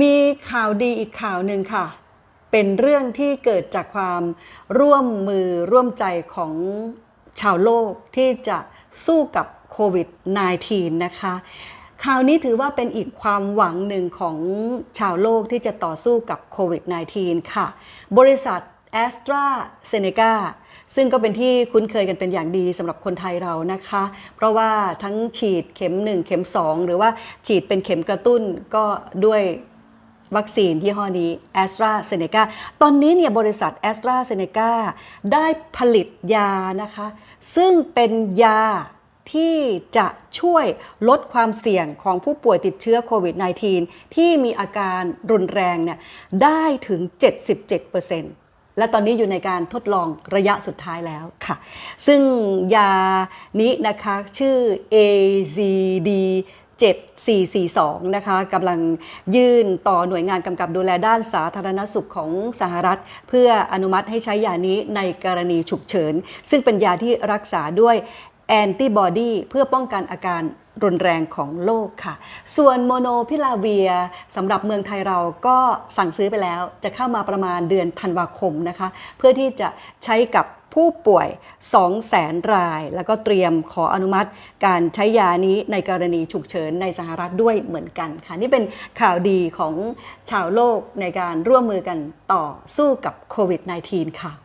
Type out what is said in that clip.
มีข่าวดีอีกข่าวหนึ่งค่ะ เป็นเรื่องที่เกิดจากความร่วมมือร่วมใจของชาวโลกที่จะสู้กับโควิด -19 นะคะ ข่าวนี้ถือว่าเป็นอีกความหวังหนึ่งของชาวโลกที่จะต่อสู้กับโควิด -19 ค่ะ บริษัท a s t r a z เซ e c a ซึ่งก็เป็นที่คุ้นเคยกันเป็นอย่างดีสำหรับคนไทยเรานะคะ เพราะว่าทั้งฉีดเข็ม 1 เข็ม 2 หรือว่าฉีดเป็นเข็มกระตุ้นก็ด้วย วัคซีนยี่ห้อนี้ a s t r a z เซ e c a ตอนนี้เนี่ยบริษัท a s t r a z เซ e c a ได้ผลิตยานะคะ ซึ่งเป็นยาที่จะช่วยลดความเสี่ยงของผู้ป่วยติดเชื้อโควิด -19 ที่มีอาการรุนแรงเนี่ยได้ถึง 77%และตอนนี้อยู่ในการทดลองระยะสุดท้ายแล้วค่ะ ซึ่งยานี้นะคะชื่อ AZD 7442 นะคะกำลังยื่นต่อหน่วยงานกำกับดูแลด้านสาธารณสุขของสหรัฐ เพื่ออนุมัติให้ใช้ยานี้ในกรณีฉุกเฉิน ซึ่งเป็นยาที่รักษาด้วยแอนติบอดีเพื่อป้องกันอาการรุนแรงของโรคค่ะ ส่วนโมโนพิลาเวียสำหรับเมืองไทยเราก็สั่งซื้อไปแล้ว จะเข้ามาประมาณเดือนธันวาคมนะคะ เพื่อที่จะใช้กับ ผู้ป่วย2แสนราย แล้วก็เตรียมขออนุมัติ การใช้ยานี้ในกรณีฉุกเฉินในสหรัฐด้วยเหมือนกันค่ะ นี่เป็นข่าวดีของชาวโลกในการร่วมมือกันต่อสู้กับโควิด -19 ค่ะ